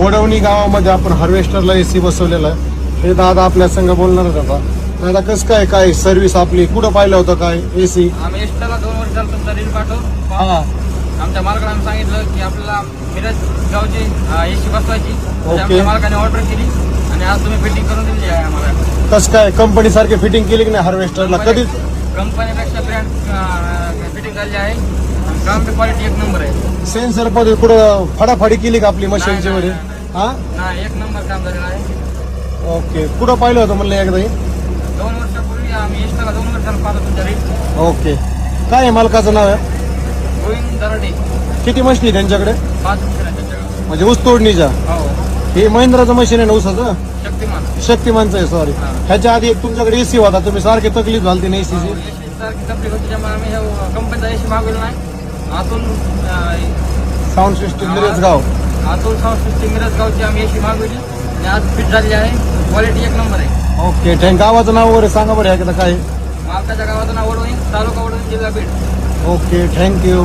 वडवणी गावामध्ये आपण हार्वेस्टरला एसी बसवलेला आहे. हे दादा आपल्या संघ बोलणारच आता. दादा कसं काय काय सर्व्हिस आपली? कुठं पाहिलं होतं काय एसी आम्ही एसटाला दोन वर्ष झालं तुमचा रील पाठव हा. आमच्या आम्ही सांगितलं की आपल्याला मिरज गावची एसी बसवायची. तर ओके. आमच्या मालकाने ऑर्डर केली आणि आज तुम्ही फिटिंग करून दिली आहे आम्हाला. कसं काय कंपनी सारखी फिटिंग केली की नाही हार्वेस्टरला कधीच? कंपनीपेक्षा ब्रँड फिटिंग झाली आहे. काम क्वालिटी एक नंबर आहे. सेन्सरमध्ये कुठं फडाफडी केली का आपली मशीनची नाही, हा? नाही एक नंबर काम झालेलं आहे. ओके. कुठं पाहिलं होतं म्हणलं एकदा हे? दोन वर्षापूर्वी आम्ही एसटाला दोन वर्षाला पाहतो तुमच्या रील ओके. काय आहे मालकाचं नाव आहे? गोविंद दराडे. किती मशीन आहे त्यांच्याकडे? पाच आहे त्यांच्याकडे. म्हणजे ऊस तोडणीच्या? हो. हे महिंद्राचं मशीन आहे ना ऊसाचं? शक्तिमान. शक्तिमानचं आहे सॉरी हा. ह्याच्या आधी एक तुमच्याकडे एसी होता तुम्ही सारखी तकलीफ झाली ना एसीची? एसी सारखी तकलीफ होती त्यामुळे आम्ही कंपनीचा एसी मागवला नाही. आतून अं, साऊंड सिस्टीम गाव. आतून संस्कृती मिरज गावची आम्ही एसी मागवली. आणि आज फिट झालेली आहे. क्वालिटी एक नंबर आहे. ओके थँक गावाचं नाव वगैरे सांगा बरं एकदा काय मालकाच्या गावाचं नाव वडवणी तालुका वडवणी जिल्हा बीड. Okay thank you